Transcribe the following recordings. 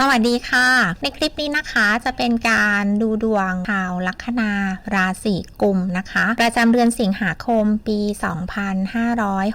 สวัสดีค่ะ ในคลิปนี้นะคะจะเป็นการดูดวงชาวลัคนาราศีกุมนะคะ ประจำเดือนสิงหาคมปี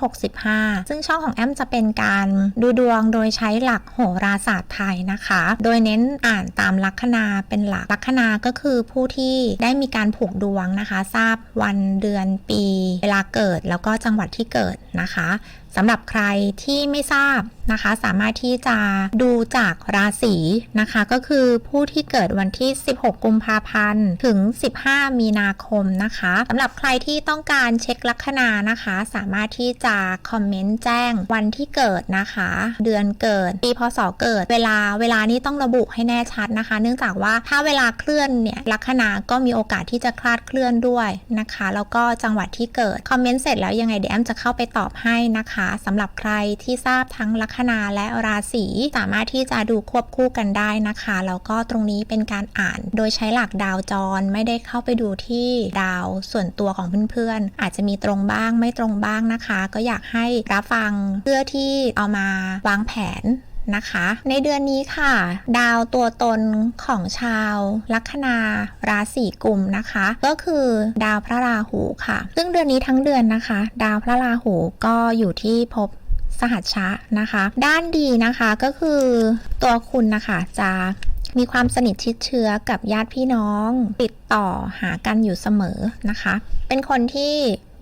2565 ซึ่งช่องของแอมจะเป็นการดูดวงโดยใช้หลักโหราศาสตร์ไทยนะคะ โดยเน้นอ่านตามลัคนาเป็นหลักลัคนาก็คือผู้ที่ได้มีการผูกดวงนะคะ ทราบวันเดือนปี เวลาเกิดแล้วก็จังหวัดที่เกิดนะคะสำหรับใครที่ไม่ทราบนะคะ สามารถที่จะดูจากราศีนะคะ ก็คือผู้ที่เกิดวันที่ 16 กุมภาพันธ์ ถึง 15 มีนาคมนะคะสำหรับใครที่ต้องการเช็คลัคนานะคะ สามารถที่จะคอมเมนต์แจ้งวันที่เกิดนะคะ เดือนเกิด ปีพศเกิด เวลาเวลานี้ต้องระบุให้แน่ชัดนะคะ เนื่องจากว่าถ้าเวลาเคลื่อนเนี่ยลัคนาก็มีโอกาสที่จะคลาดเคลื่อนด้วยนะคะ แล้วก็จังหวัดที่เกิด คอมเมนต์เสร็จแล้วยังไงเดี๋ยวแอมจะเข้าไปตอบให้นะคะสำหรับใครที่ทราบทั้งลัคนาและราศีสามารถที่จะดูควบคู่กันได้นะคะแล้วก็ตรงนี้เป็นการอ่าน โดยใช้หลักดาวจรไม่ได้เข้าไปดูที่ดาวส่วนตัวของเพื่อนๆ อาจจะมีตรงบ้างไม่ตรงบ้างนะคะ ก็อยากให้รับฟังเพื่อที่เอามาวางแผนนะคะ ในเดือนนี้ค่ะ ดาวตัวตนของชาวลัคนาราศีกุมนะคะ ก็คือดาวพระราหูค่ะ ซึ่งเดือนนี้ทั้งเดือนนะคะ ดาวพระราหูก็อยู่ที่ภพ สหัชชะนะคะ ด้านดีนะคะก็คือตัวคุณนะคะจะมีความสนิทชิดเชื้อกับญาติพี่น้อง ติดต่อหากันอยู่เสมอนะคะ เป็นคนที่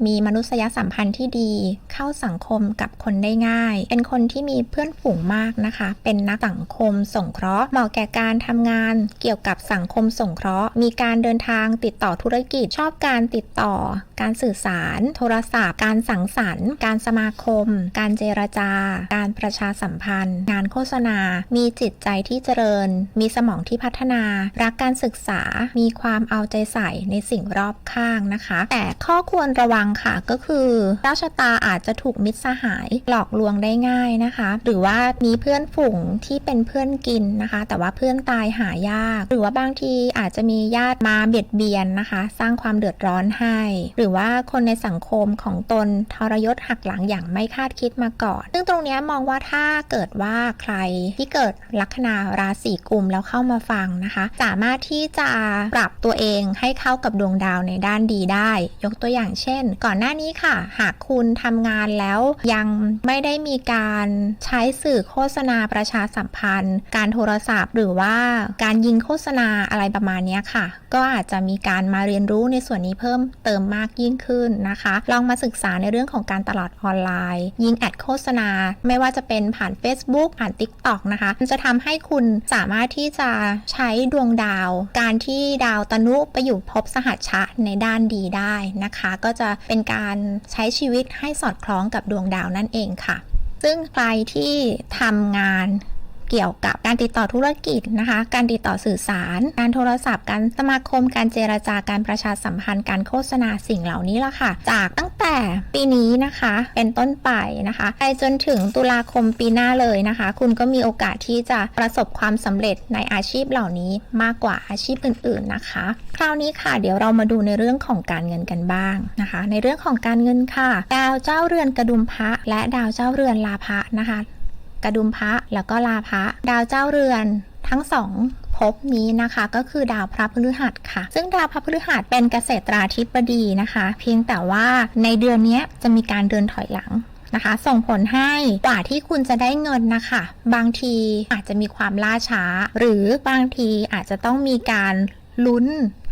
มีมนุษยสัมพันธ์ที่ดี เข้าสังคมกับคนได้ง่าย เป็นคนที่มีเพื่อนฝูงมากนะคะ เป็นนักสังคมสงเคราะห์ เหมาะแก่การทำงาน เกี่ยวกับสังคมสงเคราะห์ มีการเดินทางติดต่อธุรกิจ ชอบการติดต่อ การสื่อสาร โทรศัพท์ การสังสรรค์ การสมาคม การเจรจา การประชาสัมพันธ์ งานโฆษณา มีจิตใจที่เจริญ มีสมองที่พัฒนา รักการศึกษา มีความเอาใจใส่ในสิ่งรอบข้างนะคะ แต่ข้อควรระวังค่ะ ก็คือเจ้าชะตาอาจจะถูกมิตรสหายหลอกลวงได้ง่ายนะคะ หรือว่ามีเพื่อนฝูงที่เป็นเพื่อนกินนะคะ แต่ว่าเพื่อนตายหายาก หรือว่าบางทีอาจจะมีญาติมาเบียดเบียนนะคะ สร้างความเดือดร้อนให้ หรือว่าคนในสังคมของตนทรยศหักหลังอย่างไม่คาดคิดมาก่อน ซึ่งตรงนี้มองว่าถ้าเกิดว่าใครที่เกิดลัคนาราศีกุมแล้วเข้ามาฟังนะคะ สามารถที่จะปรับตัวเองให้เข้ากับดวงดาวในด้านดีได้ ยกตัวอย่างเช่นก่อนหน้านี้ค่ะ หากคุณทำงานแล้วยังไม่ได้มีการใช้สื่อโฆษณาประชาสัมพันธ์ การโทรศัพท์หรือว่าการยิงโฆษณาอะไรประมาณนี้ค่ะ ก็อาจจะมีการมาเรียนรู้ในส่วนนี้เพิ่มเติมมากยิ่งขึ้นนะคะ ลองมาศึกษาในเรื่องของการตลาดออนไลน์ ยิงแอดโฆษณา ไม่ว่าจะเป็นผ่าน Facebook ผ่าน TikTok นะคะมันจะทำให้คุณสามารถที่จะใช้ดวงดาว การที่ดาวตนุไปอยู่ภพสหัชชะในด้านดีได้นะคะ ก็จะเป็นการใช้ชีวิตให้สอดคล้องกับดวงดาวนั่นเองค่ะ ซึ่งใครที่ทำงาน เกี่ยวกับการติดต่อธุรกิจนะคะ การติดต่อสื่อสาร การโทรศัพท์ การสมาคม การเจรจาการประชาสัมพันธ์ การโฆษณาสิ่งเหล่านี้ละค่ะ จากตั้งแต่ปีนี้นะคะ เป็นต้นไปนะคะไปจนถึงตุลาคมปีหน้าเลยนะคะ คุณก็มีโอกาสที่จะประสบความสำเร็จในอาชีพเหล่านี้มากกว่าอาชีพอื่น ๆนะคะ คราวนี้ค่ะ เดี๋ยวเรามาดูในเรื่องของการเงินกันบ้างนะคะ ในเรื่องของการเงินค่ะ ดาวเจ้าเรือนกระดุมพระและดาวเจ้าเรือนลาภะนะคะ กระดุมพระแล้วก็ลาพระ ดาวเจ้าเรือนทั้งสองภพนี้นะคะก็คือดาวพระพฤหัสค่ะ ซึ่งดาวพระพฤหัสเป็นเกษตราธิบดีนะคะ เพียงแต่ว่าในเดือนนี้จะมีการเดินถอยหลังนะคะ ส่งผลให้กว่าที่คุณจะได้เงินนะคะ บางทีอาจจะมีความล่าช้า หรือบางทีอาจจะต้องมีการลุ้น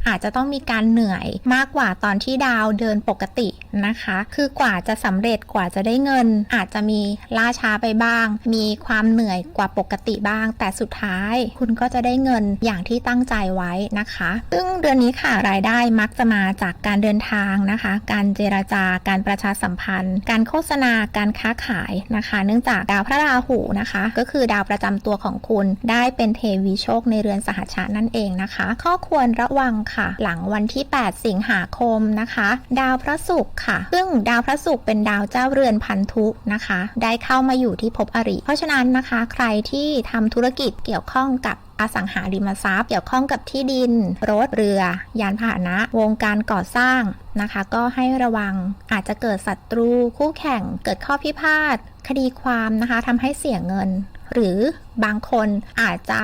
อาจจะต้องมีการเหนื่อยมากกว่าตอนที่ดาวเดินปกตินะคะ คือกว่าจะสำเร็จกว่าจะได้เงิน อาจจะมีล่าช้าไปบ้าง มีความเหนื่อยกว่าปกติบ้าง แต่สุดท้ายคุณก็จะได้เงินอย่างที่ตั้งใจไว้นะคะ ซึ่งเดือนนี้ค่ะรายได้มักจะมาจากการเดินทางนะคะ การเจราจาการประชาสัมพันธ์ การโฆษณาการค้าขายนะคะ เนื่องจากดาวพระราหูนะคะ ก็คือดาวประจำตัวของคุณได้เป็นเทวีโชคในเรือนสหัชชะนั่นเองนะคะ ข้อควรระวังค่ะหลังวันที่ 8 สิงหาคมนะคะ ดาวพระศุกร์ค่ะ ซึ่งดาวพระศุกร์เป็นดาวเจ้าเรือนพันธุนะคะ ได้เข้ามาอยู่ที่ภพอริ เพราะฉะนั้นนะคะ ใครที่ทำธุรกิจเกี่ยวข้องกับอสังหาริมทรัพย์เกี่ยวข้องกับที่ดิน รถเรือ ยานพาหนะ วงการก่อสร้างนะคะ ก็ให้ระวังอาจจะเกิดศัตรู คู่แข่งเกิดข้อพิพาทคดีความนะคะทำให้เสียเงิน หรือบางคนอาจจะ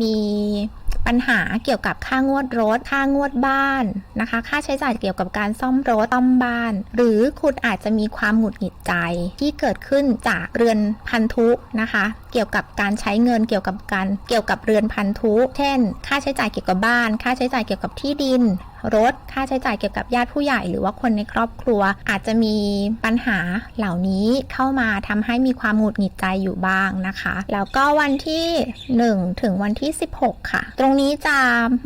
มี ปัญหาเกี่ยวกับค่างวดรถ ค่างวดบ้านนะคะ ค่าใช้จ่ายเกี่ยวกับการซ่อมรถซ่อมบ้าน หรือคุณอาจจะมีความหงุดหงิดใจที่เกิดขึ้นจากเรือนพันธุนะคะ เกี่ยวกับการใช้เงินเกี่ยวกับการเกี่ยวกับเรือนพันธุเช่น ค่าใช้จ่ายเกี่ยวกับบ้าน ค่าใช้จ่ายเกี่ยวกับที่ดินรถ ค่าใช้จ่ายเกี่ยวกับญาติผู้ใหญ่ หรือว่าคนในครอบครัว อาจจะมีปัญหาเหล่านี้เข้ามาทำให้มีความหงุดหงิดใจอยู่บ้างนะคะ แล้วก็วันที่ 1 ถึงวันที่ 16 ค่ะ ตรงนี้จะ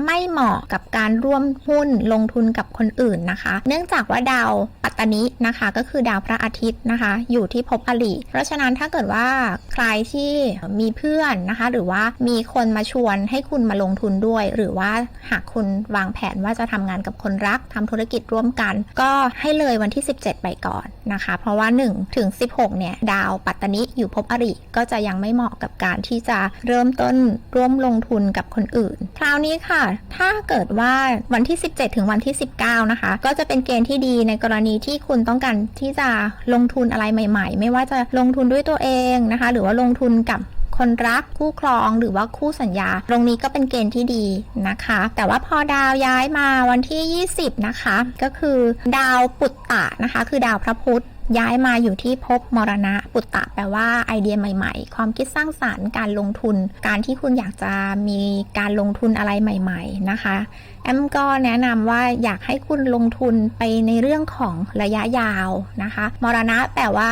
ไม่เหมาะกับการร่วมหุ้นลงทุนกับคนอื่นนะคะ เนื่องจากว่าดาวปัตตานินะคะ ก็คือดาวพระอาทิตย์นะคะ อยู่ที่ภพอริเพราะฉะนั้นถ้าเกิดว่าใครที่มีเพื่อนนะคะ หรือว่ามีคนมาชวนให้คุณมาลงทุนด้วย หรือว่าหากคุณวางแผนว่าจะทำงานกับคนรักทำธุรกิจร่วมกัน ก็ให้เลยวันที่ 17 ไปก่อนนะคะ เพราะว่า1ถึง16 เนี่ย ดาวปัตตานิอยู่ภพอริก็จะยังไม่เหมาะกับการที่จะเริ่มต้นร่วมลงทุนกับคนอื่น คราวนี้ค่ะ ถ้าเกิดว่าวันที่ 17 ถึงวันที่ 19 นะคะ ก็จะเป็นเกณฑ์ที่ดีในกรณีที่คุณต้องการที่จะลงทุนอะไรใหม่ ๆ ไม่ว่าจะลงทุนด้วยตัวเองนะคะ หรือว่าลงทุนกับคนรักคู่ครองหรือว่าคู่สัญญา ตรงนี้ก็เป็นเกณฑ์ที่ดีนะคะ แต่ว่าพอดาวย้ายมาวันที่ 20 นะคะ ก็คือดาวปุตตะนะคะ คือดาวพระพุธย้ายมาอยู่ที่ภพมรณะ ปุตตะแปลว่าไอเดียใหม่ ๆ ความคิดสร้างสารรค์การลงทุน การที่คุณอยากจะมีการลงทุนอะไรใหม่ ๆ นะคะแอมก็แนะนำว่าอยากให้คุณลงทุนไปในเรื่องของระยะยาวนะคะ มรณะแปลว่า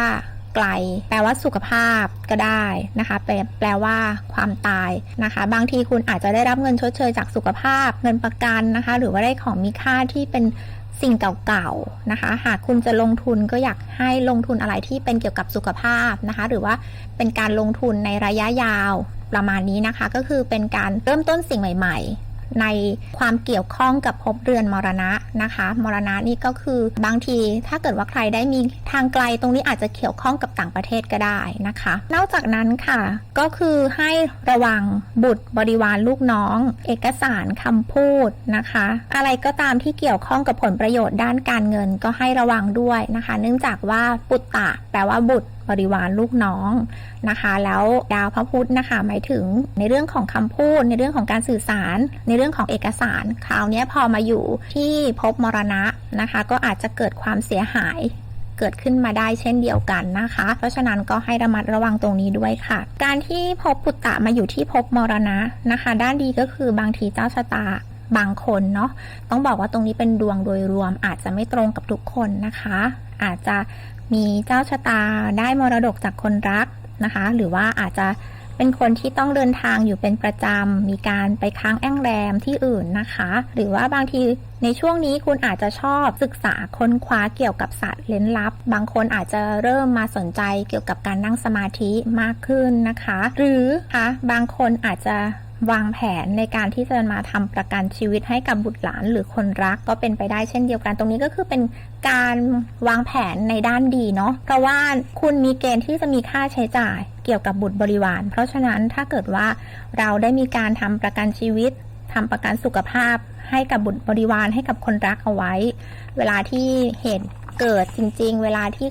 ไกล แปลว่าสุขภาพก็ได้นะคะแปลแปลว่าความตายนะคะ บางทีคุณอาจจะได้รับเงินชดเชยจากสุขภาพ เงินประกันนะคะ หรือว่าได้ของมีค่าที่เป็นสิ่งเก่าๆนะคะ หากคุณจะลงทุนก็อยากให้ลงทุนอะไรที่เป็นเกี่ยวกับสุขภาพนะคะ หรือว่าเป็นการลงทุนในระยะยาวประมาณนี้นะคะ ก็คือเป็นการเริ่มต้นสิ่งใหม่ ๆ ในความเกี่ยวข้องกับภพเรือนมรณะนะคะ มรณะนี่ก็คือบางทีถ้าเกิดว่าใครได้มีทางไกลตรงนี้อาจจะเกี่ยวข้องกับต่างประเทศก็ได้นะคะ นอกจากนั้นค่ะ ก็คือให้ระวังบุตรบริวารลูกน้อง เอกสารคำพูดนะคะ อะไรก็ตามที่เกี่ยวข้องกับผลประโยชน์ด้านการเงินก็ให้ระวังด้วยนะคะ เนื่องจากว่าปุตตะ แปลว่าบุตร บริวารลูกน้องนะคะ แล้วดาวพระพุธนะคะ หมายถึงในเรื่องของคำพูด ในเรื่องของการสื่อสาร ในเรื่องของเอกสาร คราวนี้พอมาอยู่ที่ภพมรณะนะคะ ก็อาจจะเกิดความเสียหายเกิดขึ้นมาได้เช่นเดียวกันนะคะ เพราะฉะนั้นก็ให้ระมัดระวังตรงนี้ด้วยค่ะ การที่ภพปุตตะมาอยู่ที่ภพมรณะนะคะ ด้านดีก็คือบางทีเจ้าชะตาบางคนเนาะต้องบอกว่าตรงนี้เป็นดวงโดยรวมอาจจะไม่ตรงกับทุกคนนะคะ อาจจะ มีเจ้าชะตาได้มรดกจากคนรักนะคะ หรือว่าอาจจะเป็นคนที่ต้องเดินทางอยู่เป็นประจำ มีการไปค้างแองแรมที่อื่นนะคะ หรือว่าบางทีในช่วงนี้คุณอาจจะชอบศึกษาค้นคว้าเกี่ยวกับสัตว์เล้นลับ บางคนอาจจะเริ่มมาสนใจเกี่ยวกับการนั่งสมาธิมากขึ้นนะคะ หรือคะบางคนอาจจะ วางแผนในการที่จะมาทำประกันชีวิตให้กับบุตรหลานหรือคนรักก็เป็นไปได้เช่นเดียวกัน ตรงนี้ก็คือเป็นการวางแผนในด้านดีเนาะเพราะว่าคุณมีเกณฑ์ที่จะมีค่าใช้จ่ายเกี่ยวกับบุตรบริวาร เพราะฉะนั้นถ้าเกิดว่าเราได้มีการทำประกันชีวิตทำประกันสุขภาพให้กับบุตรบริวารให้กับคนรักเอาไว้ เวลาที่เหตุเกิดจริง ๆ เวลาที่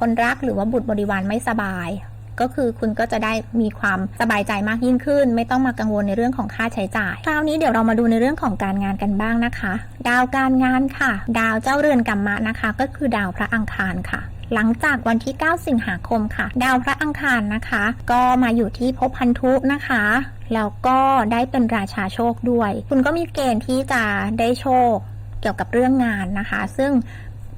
คนรักหรือว่าบุตรบริวารไม่สบาย ก็คือคุณก็จะได้มีความสบายใจมากยิ่งขึ้น ไม่ต้องมากังวลในเรื่องของค่าใช้จ่าย คราวนี้เดี๋ยวเรามาดูในเรื่องของการงานกันบ้างนะคะ ดาวการงานค่ะ ดาวเจ้าเรือนกัมมะนะคะ ก็คือดาวพระอังคารค่ะหลังจากวันที่ 9 สิงหาคมค่ะ ดาวพระอังคารนะคะ ก็มาอยู่ที่ภพพันธุนะคะ แล้วก็ได้เป็นราชาโชคด้วย คุณก็มีเกณฑ์ที่จะได้โชคเกี่ยวกับเรื่องงานนะคะ ซึ่ง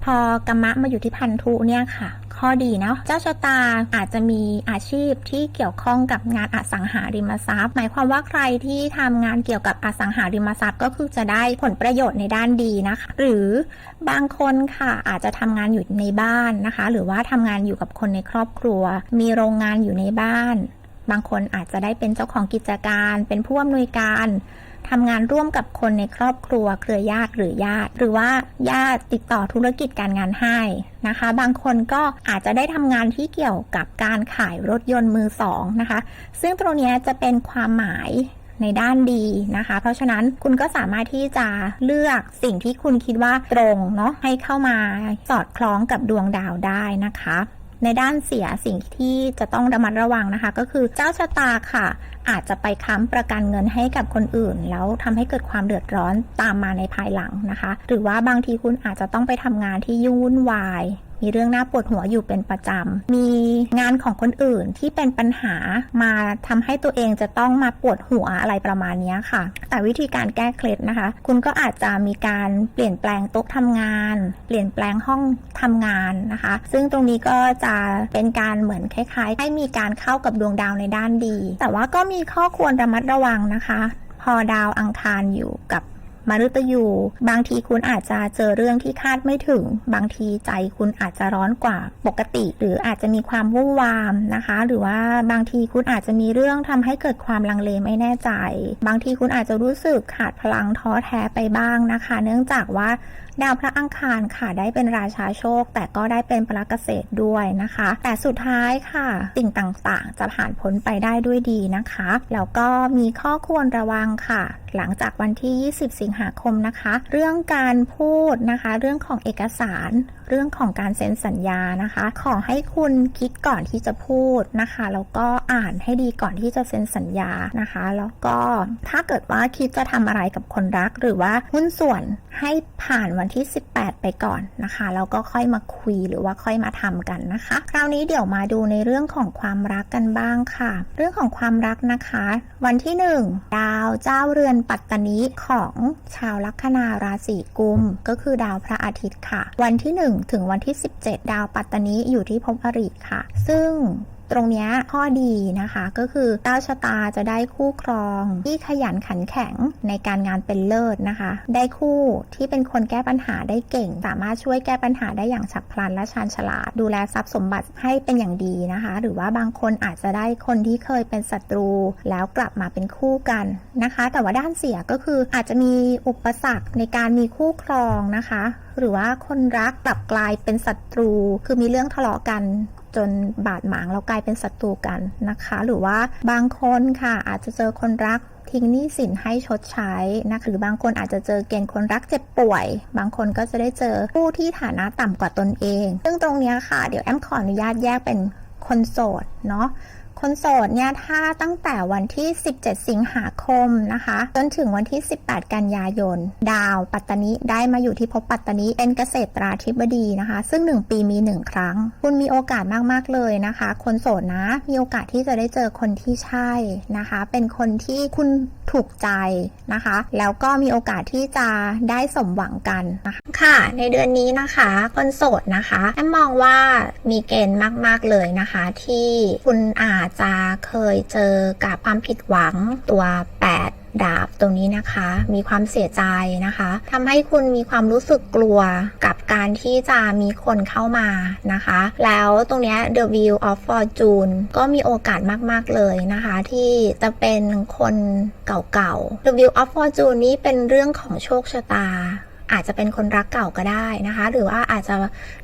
พอกรรมะมาอยู่ที่พันธุเนี่ยค่ะ ข้อดีเนาะเจ้าชะตาอาจจะมีอาชีพที่เกี่ยวข้องกับงานอสังหาริมทรัพย์ หมายความว่าใครที่ทำงานเกี่ยวกับอสังหาริมทรัพย์ก็คือจะได้ผลประโยชน์ในด้านดีนะคะ หรือบางคนค่ะอาจจะทำงานอยู่ในบ้านนะคะ หรือว่าทำงานอยู่กับคนในครอบครัว มีโรงงานอยู่ในบ้าน บางคนอาจจะได้เป็นเจ้าของกิจการ เป็นผู้อำนวยการ ทำงานร่วมกับคนในครอบครัว เครือญาติหรือญาติ หรือว่าญาติติดต่อธุรกิจการงานให้นะคะ บางคนก็อาจจะได้ทำงานที่เกี่ยวกับการขายรถยนต์มือสองนะคะ ซึ่งตรงนี้จะเป็นความหมายในด้านดีนะคะ เพราะฉะนั้นคุณก็สามารถที่จะเลือกสิ่งที่คุณคิดว่าตรงเนาะให้เข้ามาสอดคล้องกับดวงดาวได้นะคะ ในด้านเสียสิ่งที่จะต้องระมัดระวังนะคะ ก็คือเจ้าชะตาค่ะ อาจจะไปค้ำประกันเงินให้กับคนอื่น แล้วทำให้เกิดความเดือดร้อนตามมาในภายหลังนะคะ หรือว่าบางทีคุณอาจจะต้องไปทำงานที่ยุ่งวุ่นวาย มีเรื่องน่าปวดหัวอยู่เป็นประจำ มีงานของคนอื่นที่เป็นปัญหามาทำให้ตัวเองจะต้องมาปวดหัวอะไรประมาณนี้ค่ะ แต่วิธีการแก้เคล็ดนะคะ คุณก็อาจจะมีการเปลี่ยนแปลงโต๊ะทำงาน เปลี่ยนแปลงห้องทำงานนะคะ ซึ่งตรงนี้ก็จะเป็นการเหมือนคล้าย ๆ ให้มีการเข้ากับดวงดาวในด้านดี แต่ว่าก็มีข้อควรระมัดระวังนะคะ พอดาวอังคารอยู่กับ มฤตยู บางทีคุณอาจจะเจอเรื่องที่คาดไม่ถึง บางทีใจคุณอาจจะร้อนกว่าปกติ หรืออาจจะมีความวุ่นวามนะคะ หรือว่าบางทีคุณอาจจะมีเรื่องทำให้เกิดความลังเลไม่แน่ใจ บางทีคุณอาจจะรู้สึกขาดพลังท้อแท้ไปบ้างนะคะ เนื่องจากว่า ดาวพระอังคารค่ะได้เป็นราชาโชค แต่ก็ได้เป็นพระเกษตรด้วยนะคะ แต่สุดท้ายค่ะสิ่งต่างๆ จะผ่านพ้นไปได้ด้วยดีนะคะ แล้วก็มีข้อควรระวังค่ะ หลังจากวันที่ 20 สิงหาคมนะคะ เรื่องการพูดนะคะ เรื่องของเอกสารเรื่องของการเซ็นสัญญานะคะ ขอให้คุณคิดก่อนที่จะพูดนะคะแล้วก็อ่านให้ดีก่อนที่จะเซ็นสัญญานะคะ แล้วก็ถ้าเกิดว่าคิดจะทำอะไรกับคนรัก หรือว่าหุ้นส่วนให้ผ่านวันที่ 18 ไปก่อนนะคะแล้วก็ค่อยมาคุยหรือว่าค่อยมาทำกันนะคะ คราวนี้เดี๋ยวมาดูในเรื่องของความรักกันบ้างค่ะ เรื่องของความรักนะคะ วันที่ 1 ดาวเจ้าเรือนปัตตานีของชาวลัคนาราศีกุม ก็คือดาวพระอาทิตย์ค่ะ วันที่1 ถึงวันที่ 17 ดาวปัตตานีอยู่ที่ภพอริค่ะ ซึ่ง ตรงนี้ข้อดีนะคะก็คือดาวชะตาจะได้คู่ครองที่ขยันขันแข็งในการงานเป็นเลิศนะคะ ได้คู่ที่เป็นคนแก้ปัญหาได้เก่ง สามารถช่วยแก้ปัญหาได้อย่างฉับพลันและชาญฉลาด ดูแลทรัพย์สมบัติให้เป็นอย่างดีนะคะ หรือว่าบางคนอาจจะได้คนที่เคยเป็นศัตรู แล้วกลับมาเป็นคู่กันนะคะ แต่ว่าด้านเสียก็คืออาจจะมีอุปสรรคในการมีคู่ครองนะคะ หรือว่าคนรักกลับกลายเป็นศัตรู คือมีเรื่องทะเลาะกัน จนบาดหมางแล้วกลายเป็นศัตรูกันนะคะ หรือว่าบางคนค่ะอาจจะเจอคนรักทิ้งหนี้สินให้ชดใช้นะคะหรือบางคนอาจจะเจอเกณฑ์คนรักเจ็บป่วย บางคนก็จะได้เจอผู้ที่ฐานะต่ำกว่าตนเอง ซึ่งตรงนี้ค่ะ เดี๋ยวแอมขออนุญาตแยกเป็นคนโสดเนาะ คนโสดเนี่ยถ้าตั้งแต่วันที่ 17 สิงหาคมนะคะ จนถึงวันที่ 18 กันยายน ดาวปัตตานิได้มาอยู่ที่ภพปัตตานิเป็นเกษตราธิบดีนะคะ ซึ่ง 1 ปีมี 1 ครั้ง คุณมีโอกาสมาก ๆ เลยนะคะ คนโสดนะมีโอกาสที่จะได้เจอคนที่ใช่นะคะ เป็นคนที่คุณถูกใจนะคะ แล้วก็มีโอกาสที่จะได้สมหวังกันนะคะค่ะ ในเดือนนี้นะคะคนโสดนะคะแอมมองว่ามีเกณฑ์มาก ๆ เลยนะคะ ที่คุณอาจจะเคยเจอกับความผิดหวังตัว 8 ดาบตรงนี้นะคะ มีความเสียใจนะคะทำให้คุณมีความรู้สึกกลัวกับการที่จะมีคนเข้ามานะคะ แล้วตรงนี้ The Wheel of Fortune ก็มีโอกาสมาก ๆ เลยนะคะ ที่จะเป็นคนเก่าๆ The Wheel of Fortune นี้เป็นเรื่องของโชคชะตา อาจจะเป็นคนรักเก่าก็ได้นะคะ หรือว่าอาจจะ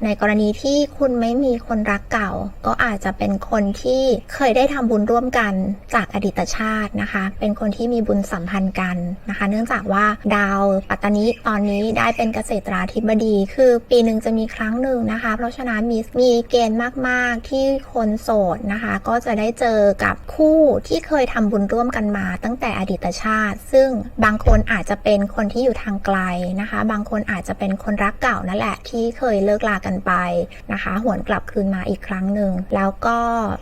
ในกรณีที่คุณไม่มีคนรักเก่า ก็อาจจะเป็นคนที่เคยได้ทำบุญร่วมกันจากอดีตชาตินะคะ เป็นคนที่มีบุญสัมพันธ์กันนะคะ เนื่องจากว่าดาวปัตตานีตอนนี้ได้เป็นเกษตราธิบดี คือปีหนึ่งจะมีครั้งหนึ่งนะคะ เพราะฉะนั้นมีมีเกณฑ์มากๆที่คนโสดนะคะ ก็จะได้เจอกับคู่ที่เคยทำบุญร่วมกันมา ตั้งแต่อดีตชาติ ซึ่งบางคนอาจจะเป็นคนที่อยู่ทางไกลนะคะบางคนอาจจะเป็นคนรักเก่านั่นแหละ ที่เคยเลิกลากันไปนะคะ หวนกลับคืนมาอีกครั้งหนึ่ง แล้วก็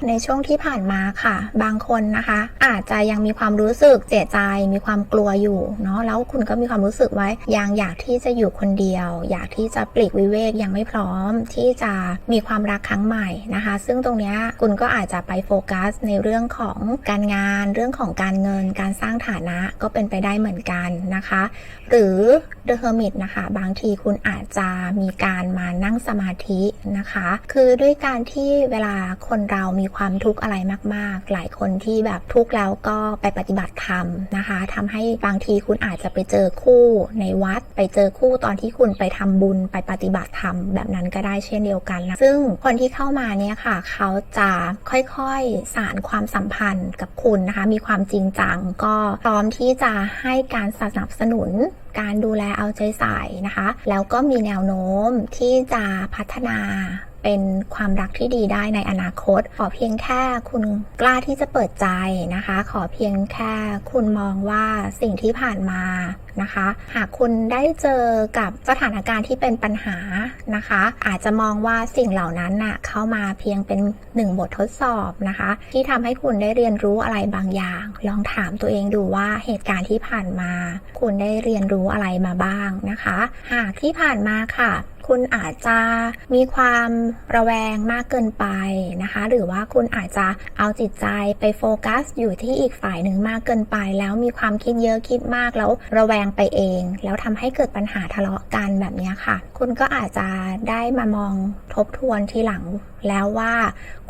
ในช่วงที่ผ่านมาค่ะ บางคนนะคะ อาจจะยังมีความรู้สึกเสียใจมีความกลัวอยู่เนาะแล้วคุณก็มีความรู้สึกว่ายังอยากที่จะอยู่คนเดียว อยากที่จะปลีกวิเวกยังไม่พร้อมที่จะมีความรักครั้งใหม่นะคะ ซึ่งตรงนี้คุณก็อาจจะไปโฟกัสในเรื่องของการงาน เรื่องของการเงิน การสร้างฐานะก็เป็นไปได้เหมือนกันนะคะ หรือ The Hermit นะคะ บางทีคุณอาจจะมีการมานั่งสมาธินะคะ คือด้วยการที่เวลาคนเรามีความทุกข์อะไรมาก ๆ หลายคนที่แบบทุกข์แล้วก็ไปปฏิบัติธรรมนะคะทำให้บางทีคุณอาจจะไปเจอคู่ในวัด ไปเจอคู่ตอนที่คุณไปทำบุญไปปฏิบัติธรรมแบบนั้นก็ได้เช่นเดียวกันนะซึ่งคนที่เข้ามาเนี่ยค่ะ เขาจะค่อยๆสารความสัมพันธ์กับคุณนะคะ มีความจริงจังก็พร้อมที่จะให้การสนับสนุนการดูแลเอาใจใส่นะคะ แล้วก็มีแนวโน้มที่จะพัฒนา เป็นความรักที่ดีได้ในอนาคต ขอเพียงแค่คุณกล้าที่จะเปิดใจนะคะ ขอเพียงแค่คุณมองว่าสิ่งที่ผ่านมานะคะ หากคุณได้เจอกับสถานการณ์ที่เป็นปัญหานะคะ อาจจะมองว่าสิ่งเหล่านั้นน่ะเข้ามาเพียงเป็นหนึ่งบททดสอบนะคะ ที่ทำให้คุณได้เรียนรู้อะไรบางอย่าง ลองถามตัวเองดูว่าเหตุการณ์ที่ผ่านมา คุณได้เรียนรู้อะไรมาบ้างนะคะ หากที่ผ่านมาค่ะ คุณอาจจะมีความระแวงมากเกินไปนะคะ หรือว่าคุณอาจจะเอาจิตใจไปโฟกัส อยู่ที่อีกฝ่ายหนึ่งมากเกินไป แล้วมีความคิดเยอะคิดมากแล้วระแวงไปเอง แล้วทำให้เกิดปัญหาทะเลาะกันแบบนี้ค่ะ คุณก็อาจจะได้มามองทบทวนทีหลังแล้วว่า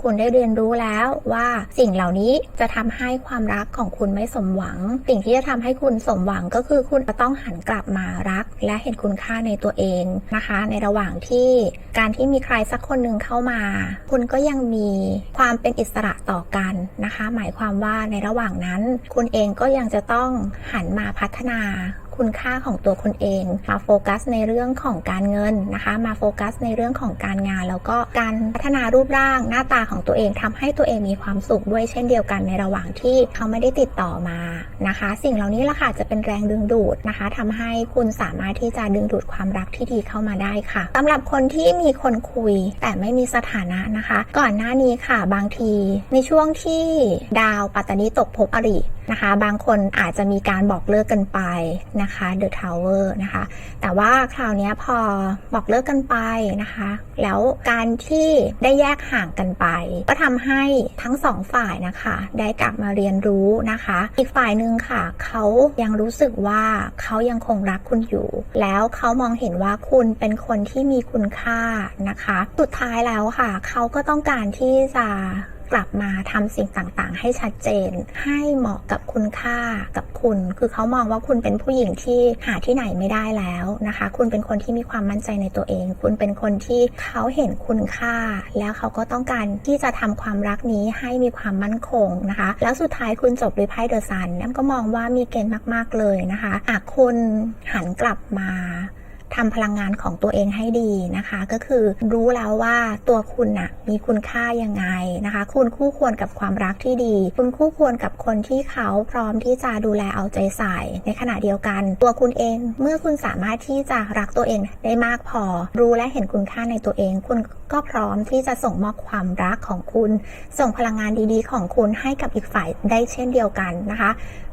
คุณได้เรียนรู้แล้วว่าสิ่งเหล่านี้จะทำให้ความรักของคุณไม่สมหวัง สิ่งที่จะทำให้คุณสมหวังก็คือคุณจะต้องหันกลับมารัก และเห็นคุณค่าในตัวเองนะคะ ในระหว่างที่การที่มีใครสักคนหนึ่งเข้ามา คุณก็ยังมีความเป็นอิสระต่อกันนะคะ หมายความว่าในระหว่างนั้น คุณเองก็ยังจะต้องหันมาพัฒนา คุณค่าของตัวคุณเองมาโฟกัสในเรื่องของการเงินนะคะ มาโฟกัสในเรื่องของการงาน แล้วก็การพัฒนารูปร่างหน้าตาของตัวเองทำให้ตัวเองมีความสุขด้วยเช่นเดียวกันในระหว่างที่เขาไม่ได้ติดต่อมานะคะ สิ่งเหล่านี้ละค่ะจะเป็นแรงดึงดูดนะคะทำให้คุณสามารถที่จะดึงดูดความรักที่ดีเข้ามาได้ค่ะสำหรับคนที่มีคนคุยแต่ไม่มีสถานะนะคะ ก่อนหน้านี้ค่ะบางทีในช่วงที่ดาวปัตตานีตกภพอรินะคะ บางคนอาจจะมีการบอกเลิกกันไปนะคะ The Tower นะคะ แต่ว่าคราวนี้พอบอกเลิกกันไปนะคะ แล้วการที่ได้แยกห่างกันไป ก็ทำให้ทั้งสองฝ่ายนะคะ ได้กลับมาเรียนรู้นะคะ อีกฝ่ายหนึ่งค่ะ เขายังรู้สึกว่าเขายังคงรักคุณอยู่ แล้วเขามองเห็นว่าคุณเป็นคนที่มีคุณค่านะคะ สุดท้ายแล้วค่ะ เขาก็ต้องการที่จะ กลับมาทำสิ่งต่างๆ ให้ชัดเจน ให้เหมาะกับคุณค่ากับคุณ คือเขามองว่าคุณเป็นผู้หญิงที่หาที่ไหนไม่ได้แล้วนะคะ คุณเป็นคนที่มีความมั่นใจในตัวเอง คุณเป็นคนที่เขาเห็นคุณค่า แล้วเขาก็ต้องการที่จะทำความรักนี้ให้มีความมั่นคงนะคะ แล้วสุดท้ายคุณจบด้วยไพ่เดอะซันนั่นก็มองว่ามีเกณฑ์มาก ๆเลยนะคะหากคุณหันกลับมา ทำพลังงานของตัวเองให้ดีนะคะ ก็คือรู้แล้วว่าตัวคุณน่ะมีคุณค่ายังไงนะคะ คุณคู่ควรกับความรักที่ดี คุณคู่ควรกับคนที่เขาพร้อมที่จะดูแลเอาใจใส่ ในขณะเดียวกัน ตัวคุณเองเมื่อคุณสามารถที่จะรักตัวเองได้มากพอ รู้และเห็นคุณค่าในตัวเอง คุณก็พร้อมที่จะส่งมอบความรักของคุณ ส่งพลังงานดีๆ ของคุณให้กับอีกฝ่ายได้เช่นเดียวกันนะคะ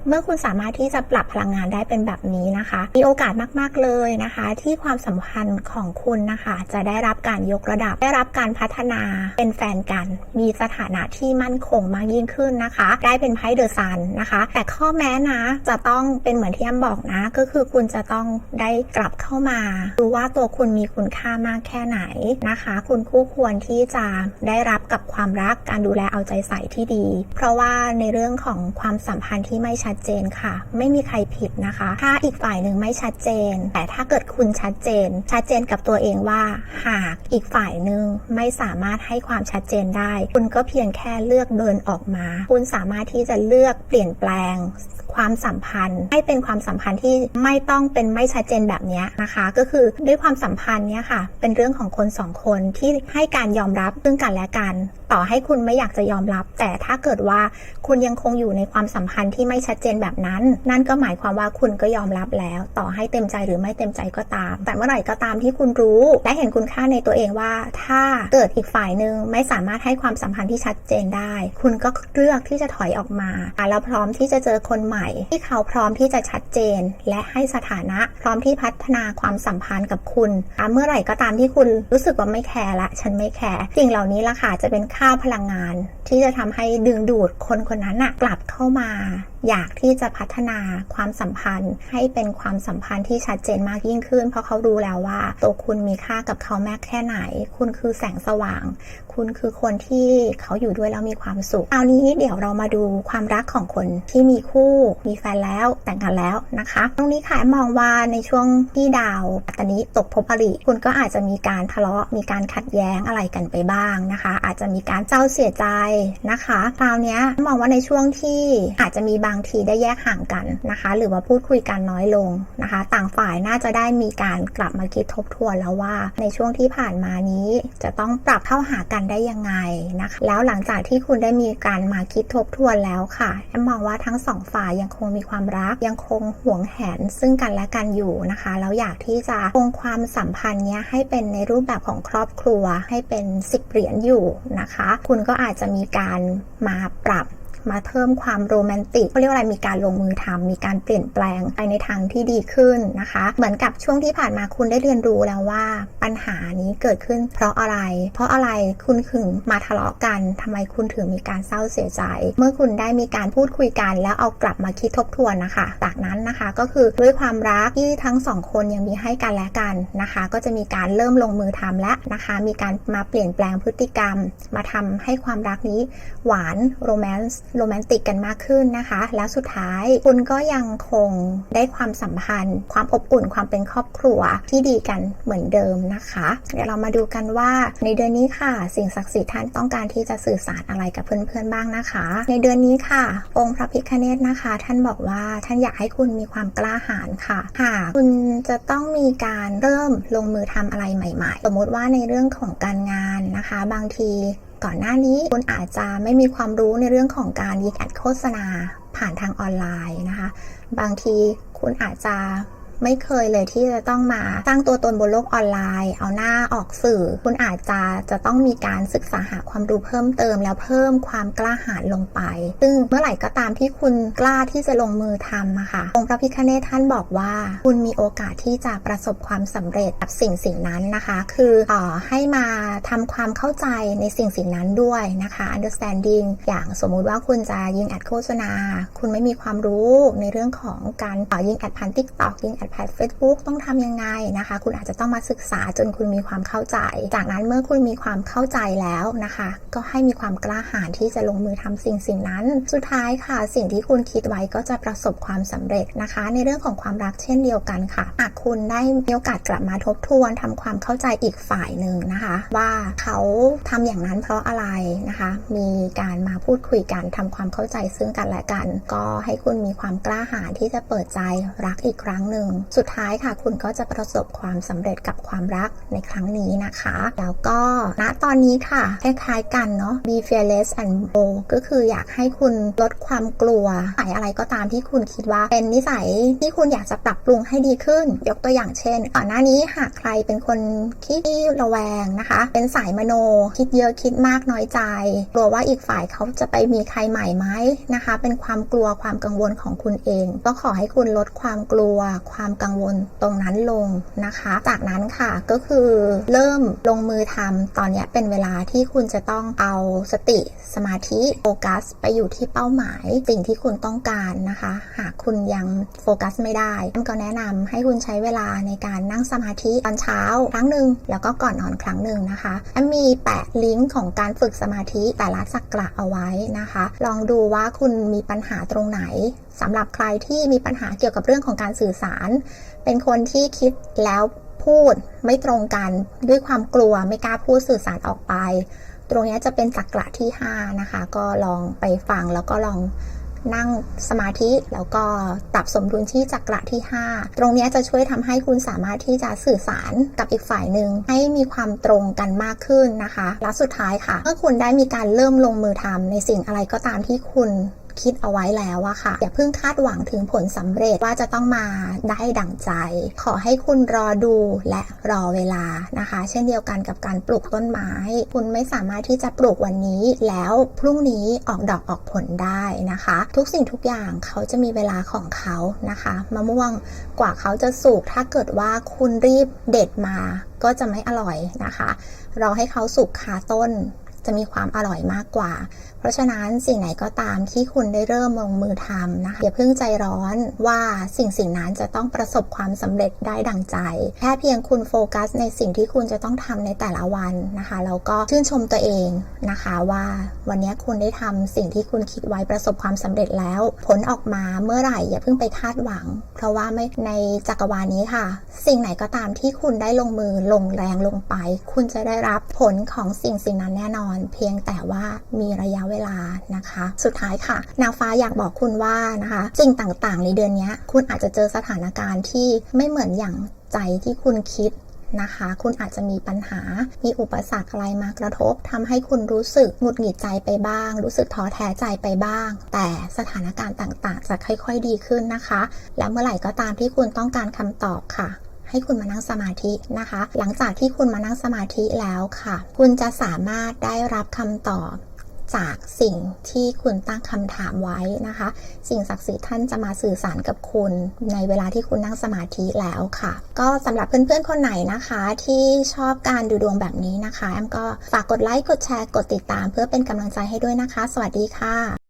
เมื่อคุณสามารถที่จะปรับพลังงานได้เป็นแบบนี้นะคะ มีโอกาสมาก ๆ เลยนะคะ ที่ความสัมพันธ์ของคุณนะคะ จะได้รับการยกระดับ ได้รับการพัฒนาเป็นแฟนกัน มีสถานะที่มั่นคงมากยิ่งขึ้นนะคะ ได้เป็นไพ่เดอะซันนะคะ แต่ข้อแม้นะจะต้องเป็นเหมือนที่แอมบอกนะ ก็คือคุณจะต้องได้กลับเข้ามาดูว่าตัวคุณมีคุณค่ามากแค่ไหนนะคะ คุณคู่ควรที่จะได้รับกับความรักการดูแลเอาใจใส่ที่ดี เพราะว่าในเรื่องของความสัมพันธ์ที่ไม่ชัดเจนค่ะ ไม่มีใครผิดนะคะ ถ้าอีกฝ่ายหนึ่งไม่ชัดเจน แต่ถ้าเกิดคุณชัดเจน ชัดเจนกับตัวเองว่า หากอีกฝ่ายหนึ่งไม่สามารถให้ความชัดเจนได้ คุณก็เพียงแค่เลือกเดินออกมา คุณสามารถที่จะเลือกเปลี่ยนแปลงความสัมพันธ์ให้เป็นความสัมพันธ์ที่ไม่ต้องเป็นไม่ชัดเจนแบบนี้นะคะ ก็คือด้วยความสัมพันธ์เนี้ยค่ะ เป็นเรื่องของคนสองคนที่ให้การยอมรับซึ่งกันและกัน ต่อให้คุณไม่อยากจะยอมรับ แต่ถ้าเกิดว่าคุณยังคงอยู่ในความสัมพันธ์ที่ไม่ชัดเจนแบบนั้น นั่นก็หมายความว่าคุณก็ยอมรับแล้ว ต่อให้เต็มใจหรือไม่เต็มใจก็ตาม แต่เมื่อไหร่ก็ตามที่คุณรู้ และเห็นคุณค่าในตัวเองว่า ถ้าเกิดอีกฝ่ายหนึ่งไม่สามารถให้ความสัมพันธ์ที่ชัดเจนได้ คุณก็เลือกที่จะถอยออกมาแล้วพร้อมที่จะเจอคนใหม่ ที่เขาพร้อมที่จะชัดเจน และให้สถานะ พร้อมที่พัฒนาความสัมพันธ์กับคุณเมื่อไหร่ก็ตามที่คุณรู้สึกว่าไม่แคร์ละฉันไม่แคร์สิ่งเหล่านี้ล่ะค่ะจะเป็นค่าพลังงาน ที่จะทำให้ดึงดูดคนคนนั้นกลับเข้ามาอยากที่จะพัฒนาความสัมพันธ์ ให้เป็นความสัมพันธ์ที่ชัดเจนมากยิ่งขึ้น เพราะเขารู้แล้วว่า ตัวคุณมีค่ากับเขามากแค่ไหน คุณคือแสงสว่าง คุณคือคนที่เขาอยู่ด้วยแล้วมีความสุขเอานี้เดี๋ยวเรามาดูความรักของคนที่มีคู่มีแฟนแล้วแต่งงานแล้วนะคะ ตรงนี้ค่ะมองว่าในช่วงที่ดาวปัตตานีตกภพอริคุณก็อาจจะมีการทะเลาะมีการขัดแย้งอะไรกันไปบ้างนะคะ อาจจะมีการเจ้าเสียใจนะคะคราวนี้มองว่าในช่วงที่อาจจะมีบางทีได้แยกห่างกันนะคะ หรือว่าพูดคุยกันน้อยลงนะคะ ต่างฝ่ายน่าจะได้มีการกลับมาคิดทบทวนแล้วว่า ในช่วงที่ผ่านมานี้จะต้องปรับเข้าหากันได้ยังไงนะคะ แล้วหลังจากที่คุณได้มีการมาคิดทบทวนแล้วค่ะแอมมองว่าทั้งสองฝ่ายยังคงมีความรัก ยังคงห่วงแหนซึ่งกันและกันอยู่นะคะแล้วอยากที่จะคงความสัมพันธ์เนี้ยให้เป็นในรูปแบบของครอบครัวให้เป็นสิบเหรียญอยู่นะคะ คุณก็อาจจะมีการมาปรับ มาเพิ่มความโรแมนติกเขาเรียกว่าอะไรมีการลงมือทำมีการเปลี่ยนแปลงไปในทางที่ดีขึ้นนะคะ เหมือนกับช่วงที่ผ่านมาคุณได้เรียนรู้แล้วว่าปัญหานี้เกิดขึ้น เพราะอะไร เพราะอะไรคุณถึงมาทะเลาะกันทำไมคุณถึงมีการเศร้าเสียใจ เมื่อคุณได้มีการพูดคุยกัน แล้วเอากลับมาคิดทบทวนนะคะ จากนั้นนะคะก็คือด้วยความรักที่ทั้งสองคนยังมีให้กันและกันนะคะ ก็จะมีการเริ่มลงมือทำและนะคะ มีการมาเปลี่ยนแปลงพฤติกรรม มาทำให้ความรักนี้หวานโรแมนต์โรแมนติกกันมากขึ้นนะคะ แล้วสุดท้ายคุณก็ยังคงได้ความสัมพันธ์ ความอบอุ่นความเป็นครอบครัวที่ดีกันเหมือนเดิมนะคะ เดี๋ยวเรามาดูกันว่าในเดือนนี้ค่ะ สิ่งศักดิ์สิทธิ์ท่านต้องการที่จะสื่อสารอะไรกับเพื่อนๆบ้างนะคะ ในเดือนนี้ค่ะ องค์พระพิฆเนศนะคะ ท่านบอกว่าท่านอยากให้คุณมีความกล้าหาญค่ะหากคุณจะต้องมีการเริ่มลงมือทำอะไรใหม่ ๆ สมมติว่าในเรื่องของการงานนะคะ บางที ก่อนหน้านี้คุณอาจจะไม่มีความรู้ในเรื่องของการยิงแอดโฆษณาผ่านทางออนไลน์นะคะ บางทีคุณอาจจะ ไม่เคยเลยที่จะต้องมาสร้างตัวตนบนโลกออนไลน์ เอาหน้าออกสื่อ คุณอาจจะจะต้องมีการศึกษาหาความรู้เพิ่มเติม แล้วเพิ่มความกล้าหาญลงไป ซึ่งเมื่อไหร่ก็ตามที่คุณกล้าที่จะลงมือทำอะค่ะองค์พระพิฆเนศท่านบอกว่า คุณมีโอกาสที่จะประสบความสำเร็จกับสิ่งสิ่งนั้นนะคะ คือเออให้มาทำความเข้าใจในสิ่งสิ่งนั้นด้วยนะคะ understanding อย่างสมมุติว่าคุณจะยิงแอดโฆษณา คุณไม่มีความรู้ในเรื่องของการเอ่อยิงแอดผ่าน TikTok ยิงแอดผ่าน Facebook ต้องทำยังไงนะคะ คุณอาจจะต้องมาศึกษาจนคุณมีความเข้าใจ จากนั้นเมื่อคุณมีความเข้าใจแล้วนะคะ ก็ให้มีความกล้าหาญที่จะลงมือทำสิ่งสิ่งนั้น สุดท้ายค่ะ สิ่งที่คุณคิดไว้ก็จะประสบความสำเร็จนะคะ ในเรื่องของความรักเช่นเดียวกันค่ะหากคุณได้มีโอกาสกลับมาทบทวนทำความเข้าใจอีกฝ่ายหนึ่งนะคะ ว่าเขาทำอย่างนั้นเพราะอะไรนะคะ มีการมาพูดคุยกันทำความเข้าใจซึ่งกันและกัน ก็ให้คุณมีความกล้าหาญที่จะเปิดใจรักอีกครั้งหนึ่งสุดท้ายค่ะ คุณก็จะประสบความสำเร็จกับความรักในครั้งนี้นะคะ แล้วก็ณตอนนี้ค่ะคล้ายๆกันเนาะ be fearless and bold ก็คืออยากให้คุณลดความกลัวสายอะไรก็ตามที่คุณคิดว่า เป็นนิสัยที่คุณอยากจะปรับปรุงให้ดีขึ้น ยกตัวอย่างเช่นก่อนหน้านี้หากใครเป็นคนขี้ระแวงนะคะ เป็นสายมโนคิดเยอะคิดมากน้อยใจกลัวว่าอีกฝ่ายเขาจะไปมีใครใหม่ไหมนะคะ เป็นความกลัวความกังวลของคุณเอง ก็ขอให้คุณลดความกลัวความกังวลตรงนั้นลงนะคะ จากนั้นค่ะก็คือเริ่มลงมือทำตอนนี้เป็นเวลาที่คุณจะต้องเอาสติสมาธิโฟกัส ไปอยู่ที่เป้าหมาย สิ่งที่คุณต้องการนะคะ หากคุณยังโฟกัสไม่ได้ก็แนะนำให้คุณใช้เวลาในการนั่งสมาธิตอนเช้าครั้งหนึ่งแล้วก็ก่อนนอนครั้งหนึ่งนะคะแอมมีแปะลิงก์ของการฝึกสมาธิแต่ละสักกระเอาไว้นะคะ ลองดูว่าคุณมีปัญหาตรงไหน สำหรับใครที่มีปัญหาเกี่ยวกับเรื่องของการสื่อสาร เป็นคนที่คิดแล้วพูดไม่ตรงกันด้วยความกลัวไม่กล้าพูดสื่อสารออกไป ตรงนี้จะเป็นจักระที่ 5 นะคะ ก็ลองไปฟังแล้วก็ลองนั่งสมาธิแล้วก็ปรับสมดุลที่จักระที่ 5 ตรงนี้จะช่วยทำให้คุณสามารถที่จะสื่อสารกับอีกฝ่ายหนึ่งให้มีความตรงกันมากขึ้นนะคะ และสุดท้ายค่ะ เมื่อคุณได้มีการเริ่มลงมือทำในสิ่งอะไรก็ตามที่คุณ คิดเอาไว้แล้วอะค่ะ อย่าเพิ่งคาดหวังถึงผลสำเร็จว่าจะต้องมาได้ดั่งใจ ขอให้คุณรอดูและรอเวลานะคะ เช่นเดียวกันกับการปลูกต้นไม้ คุณไม่สามารถที่จะปลูกวันนี้ แล้วพรุ่งนี้ออกดอกออกผลได้นะคะ ทุกสิ่งทุกอย่างเขาจะมีเวลาของเขานะคะมะม่วงกว่าเขาจะสุกถ้าเกิดว่าคุณรีบเด็ดมาก็จะไม่อร่อยนะคะ รอให้เขาสุกคาต้น จะมีความอร่อยมากกว่า เพราะฉะนั้นสิ่งไหนก็ตามที่คุณได้เริ่มลงมือทำนะคะอย่าเพิ่งใจร้อนว่าสิ่งสิ่งนั้นจะต้องประสบความสำเร็จได้ดังใจ แค่เพียงคุณโฟกัสในสิ่งที่คุณจะต้องทำในแต่ละวันนะคะแล้วก็ชื่นชมตัวเองนะคะว่าวันนี้คุณได้ทำสิ่งที่คุณคิดไว้ประสบความสำเร็จแล้ว ผลออกมาเมื่อไหร่อย่าเพิ่งไปคาดหวัง เพราะว่าไม่ในจักรวาลนี้ค่ะ สิ่งไหนก็ตามที่คุณได้ลงมือลงแรงลงไป คุณจะได้รับผลของสิ่งสิ่งนั้นแน่นอนเพียงแต่ว่ามีระยะเวลานะคะ สุดท้ายค่ะ นางฟ้าอยากบอกคุณว่านะคะสิ่งต่างๆ ในเดือนนี้คุณอาจจะเจอสถานการณ์ที่ไม่เหมือนอย่างใจที่คุณคิดนะคะ คุณอาจจะมีปัญหา มีอุปสรรคอะไรมากระทบทำให้คุณรู้สึกหงุดหงิดใจไปบ้าง รู้สึกท้อแท้ใจไปบ้าง แต่สถานการณ์ต่างๆ จะค่อยๆดีขึ้นนะคะ แล้วเมื่อไหร่ก็ตามที่คุณต้องการคำตอบค่ะ ให้คุณมานั่งสมาธินะคะ หลังจากที่คุณมานั่งสมาธิแล้วค่ะ คุณจะสามารถได้รับคำตอบจากสิ่งที่คุณตั้งคำถามไว้นะคะ สิ่งศักดิ์สิทธิ์ท่านจะมาสื่อสารกับคุณในเวลาที่คุณนั่งสมาธิแล้วค่ะ ก็สำหรับเพื่อนๆคนไหนนะคะ ที่ชอบการดูดวงแบบนี้นะคะแอมก็ฝากกดไลค์กดแชร์กดติดตาม เพื่อเป็นกำลังใจให้ด้วยนะคะ สวัสดีค่ะ